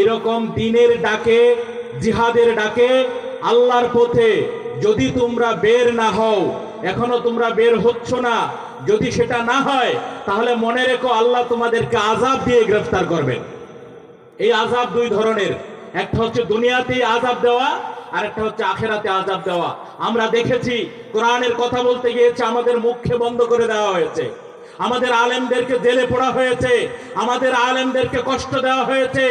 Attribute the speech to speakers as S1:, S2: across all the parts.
S1: এরকম দিনের ডাকে, জিহাদের ডাকে, আল্লাহর পথে যদি তোমরা বের না হও, এখনও তোমরা বের হচ্ছ না, যদি সেটা না হয়, তাহলে মনে রেখো আল্লাহ তোমাদেরকে আযাব দিয়ে গ্রেফতার করবেন। এই আযাব দুই ধরনের, একটা হচ্ছে দুনিয়াতেই আযাব দেওয়া আর একটা হচ্ছে আখেরাতে আযাব দেওয়া। আমরা দেখেছি, কোরআনের কথা বলতে গিয়েছে, আমাদের মুখে বন্ধ করে দেওয়া হয়েছে। আমাদের আলেমদেরকে জেলে পড়া হয়েছে, আমাদের আলেমদেরকে কষ্ট দেওয়া হয়েছে,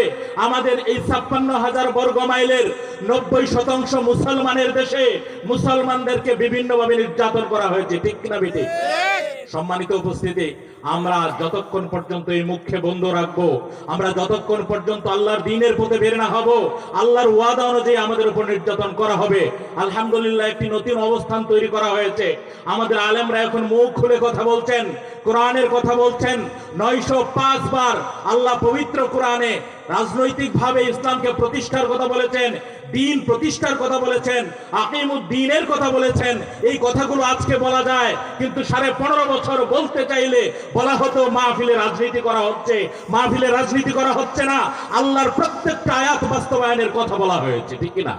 S1: আমাদের এই ছাপ্পান্ন হাজার বর্গ মাইলের নব্বই শতাংশ মুসলমানের দেশে মুসলমানদেরকে বিভিন্নভাবে নির্যাতন করা হয়েছে, ঠিক কিনা বেটি? সম্মানিত উপস্থিতি, আমরা যতক্ষণ পর্যন্ত এই মুখে বন্ধ রাখব, আমরা যতক্ষণ পর্যন্ত আল্লাহর দিনের পথে বের না হব, আল্লাহর ওয়াদা অনুযায়ী আমাদের উপর নির্যাতন করা হবে। আলহামদুলিল্লাহ, একটি নতুন অবস্থান তৈরি করা হয়েছে। আমাদের আলেমরা এখন মুখ খুলে কথা বলছেন, কোরআনের কথা বলছেন। নয়শো পাঁচ বার আল্লাহ পবিত্র কোরআনে রাজনৈতিকভাবে ইসলামকে প্রতিষ্ঠার কথা বলেছেন, দিন প্রতিষ্ঠার কথা বলেছেন, আকিমুদ্দিনের কথা বলেছেন। এই কথাগুলো আজকে বলা যায়, কিন্তু সাড়ে পনেরো বছর বলতে চাইলে বলা হতো, মাহফিলে রাজনীতি করা হচ্ছে। মাহফিলে রাজনীতি করা হচ্ছে না, আল্লাহর প্রত্যেকটা আয়াত বাস্তবায়নের কথা বলা হয়েছে, ঠিক কিনা?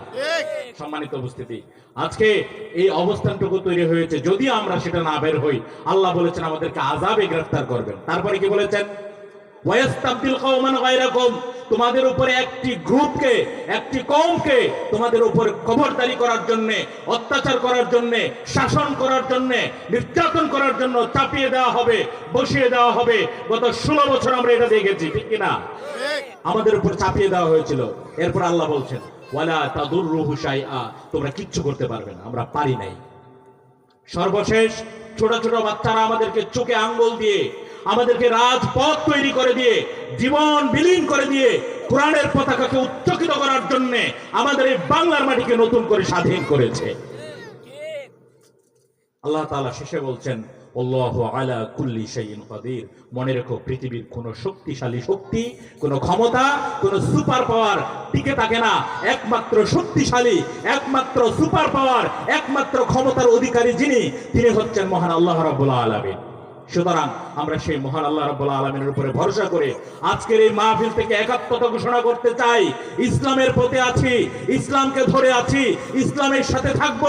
S1: সম্মানিত উপস্থিতি, আজকে এই অবস্থানটুকু তৈরি হয়েছে, যদি আমরা সেটা না বের হই, আল্লাহ বলেছেন আমাদেরকে আজাবে গ্রেফতার করবেন। তারপরে কি বলেছেন? ওয়াস্তাবদিল কওমান তোমাদের উপরে একটি গ্রুপকে, একটি কওমকে তোমাদের উপরে খবরদারি করার জন্য, অত্যাচার করার জন্য, শাসন করার জন্য, নির্যাতন করার জন্য চাপিয়ে দেওয়া হবে, বসিয়ে দেওয়া হবে। গত ষোলো বছর আমরা এটা দেখেছি, ঠিক কিনা? আমাদের উপর চাপিয়ে দেওয়া হয়েছিল। এরপর আল্লাহ বলছেন, ওয়ালা তাদুররুহু শাইআ। তোমরা কিচ্ছু করতে পারবে না, আমরা পারি নাই। সর্বশেষ ছোট ছোট বাচ্চারা আমাদেরকে চোখে আঙ্গুল দিয়ে আমাদেরকে রাজপথ তৈরি করে দিয়ে, জীবন বিলীন করে দিয়ে, কোরআনের পতাকাকে উচ্চকিত করার জন্য আমাদের এই বাংলার মাটিকে নতুন করে স্বাধীন করেছে। আল্লাহ তাআলা শেষে বলছেন আলা কুল্লি শাইইন কাদির। মনে রেখো, পৃথিবীর কোনো শক্তিশালী শক্তি, কোনো ক্ষমতা, কোনো সুপার পাওয়ার টিকে থাকে না। একমাত্র শক্তিশালী, একমাত্র সুপার পাওয়ার, একমাত্র ক্ষমতার অধিকারী যিনি, তিনি হচ্ছেন মহান আল্লাহ রাব্বুল আলামিন। সুতরাং আমরা সেই মহান আল্লাহ রব আলামিনের উপরে ভরসা করে আজকের এই মাহফিল থেকে একাত্মতা ঘোষণা করতে চাই। ইসলামের পথে আছি, ইসলামকে ধরে আছি, ইসলামের সাথে থাকব,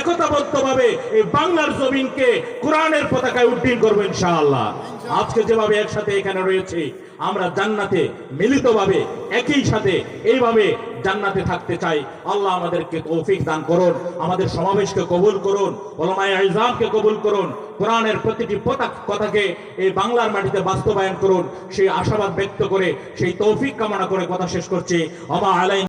S1: একতাবদ্ধভাবে এই বাংলার জমিনকে কোরআনের পতাকায় উড্ডীন করব ইনশাআল্লাহ। আজকে যেভাবে একসাথে এখানে রয়েছে আমরা জান্নাতে মিলিতভাবে একই সাথে এইভাবে জান্নাতে থাকতে চাই। আল্লাহ আমাদেরকে তৌফিক দান করুন, আমাদের সমাবেশকে কবুল করুন, ওলামায় আইজামকে কবুল করুন, কোরআনের প্রতিটি কথাকে এই বাংলার মাটিতে বাস্তবায়ন করুন। সেই আশাবাদ ব্যক্ত করে, সেই তৌফিক কামনা করে কথা শেষ করছি। আমা আলাই